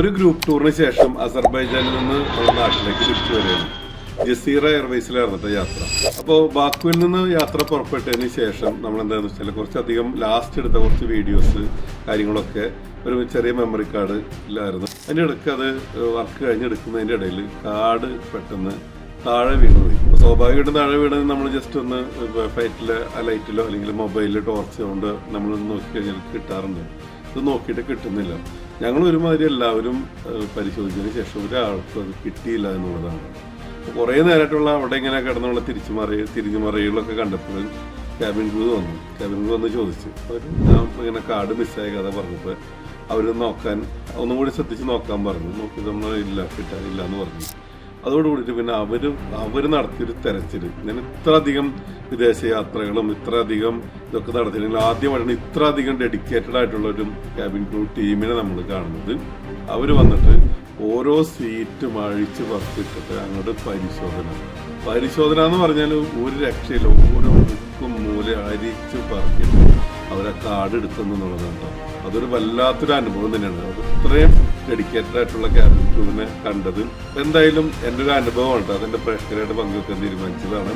ഒരു ഗ്രൂപ്പ് ടൂറിന് ശേഷം അസർബൈജാനിൽ നിന്ന് നമ്മുടെ നാട്ടിലേക്ക് തിരിച്ചു വരികയാണ്. ജസീറ എയർവേസിലായിരുന്നു യാത്ര. അപ്പോൾ ബാക്കുവിൽ നിന്ന് യാത്ര പുറപ്പെട്ടതിന് ശേഷം നമ്മൾ എന്താണെന്ന് വെച്ചാൽ കുറച്ചധികം ലാസ്റ്റ് എടുത്ത കുറച്ച് വീഡിയോസ് കാര്യങ്ങളൊക്കെ ഒരു ചെറിയ മെമ്മറി കാർഡ് ഇല്ലായിരുന്നു അതിന്റെ ഇടയ്ക്ക് അത് വർക്ക് കഴിഞ്ഞെടുക്കുന്നതിന്റെ ഇടയിൽ കാർഡ് പെട്ടെന്ന് താഴെ വീണു അപ്പോൾ സ്വാഭാവികമായിട്ടും താഴെ വീണത് നമ്മൾ ജസ്റ്റ് ഒന്ന് ഫ്ലൈറ്റിലെ ലൈറ്റിലോ അല്ലെങ്കിൽ മൊബൈലിൽ ടോർച്ച് കൊണ്ട് നമ്മളൊന്ന് നോക്കി കഴിഞ്ഞാൽ കിട്ടാറുണ്ട്. ഇത് നോക്കിയിട്ട് കിട്ടുന്നില്ല. ഞങ്ങൾ ഒരുമാതിരി എല്ലാവരും പരിശോധിച്ചതിന് ശേഷം ഒരാൾക്കും അത് കിട്ടിയില്ല എന്നുള്ളതാണ്. കുറേ നേരമായിട്ടുള്ള അവിടെ ഇങ്ങനെ കിടന്നുള്ള തിരിച്ചു മറിയ തിരിഞ്ഞു മറിയലൊക്കെ കണ്ടപ്പോഴും ക്യാബിൻ ക്രൂ വന്നു. ക്യാബിൻ ക്രൂ വന്ന് ചോദിച്ചു അവർ ഞാൻ ഇങ്ങനെ കാർഡ് മിസ്സായ കഥ പറഞ്ഞപ്പോൾ അവർ നോക്കാൻ ഒന്നും കൂടി ശ്രദ്ധിച്ച് നോക്കാൻ പറഞ്ഞു. നോക്കി നമ്മൾ ഇല്ല കിട്ടാനില്ല എന്ന് പറഞ്ഞു. അതോടുകൂടിയിട്ട് പിന്നെ അവർ അവർ നടത്തിയൊരു തെരച്ചിൽ ഞാൻ ഇത്ര അധികം വിദേശ യാത്രകളും ഇത്ര അധികം ഇതൊക്കെ നടത്തിയില്ലെങ്കിൽ ആദ്യമായിട്ടാണ് ഇത്ര അധികം ഡെഡിക്കേറ്റഡ് ആയിട്ടുള്ള ഒരു ക്യാബിൻ ക്രൂ ടീമിനെ നമ്മൾ കാണുന്നത്. അവർ വന്നിട്ട് ഓരോ സീറ്റും അഴിച്ച് പറിച്ചിട്ടിട്ട് അങ്ങോട്ട് പരിശോധന. പരിശോധന എന്ന് പറഞ്ഞാൽ ഒരു രക്ഷയില്ല. ഓരോ മുക്കും മൂല അരിച്ച് പറിച്ചിട്ട് അവരെ കാർഡ് എടുത്തെന്നുള്ളതാണ് കേട്ടോ അതൊരു വല്ലാത്തൊരു അനുഭവം തന്നെയാണ്. അത് ഇത്രയും ഡെഡിക്കേറ്റഡ് ആയിട്ടുള്ള ക്യാബിൻ ക്രൂവിനെ കണ്ടത്. എന്തായാലും എന്റെ ഒരു അനുഭവമാണ് കേട്ടോ. അതെന്റെ പ്രേക്ഷകരായിട്ട് പങ്കുവെക്കാൻ തീരുമാനിച്ചതാണ്.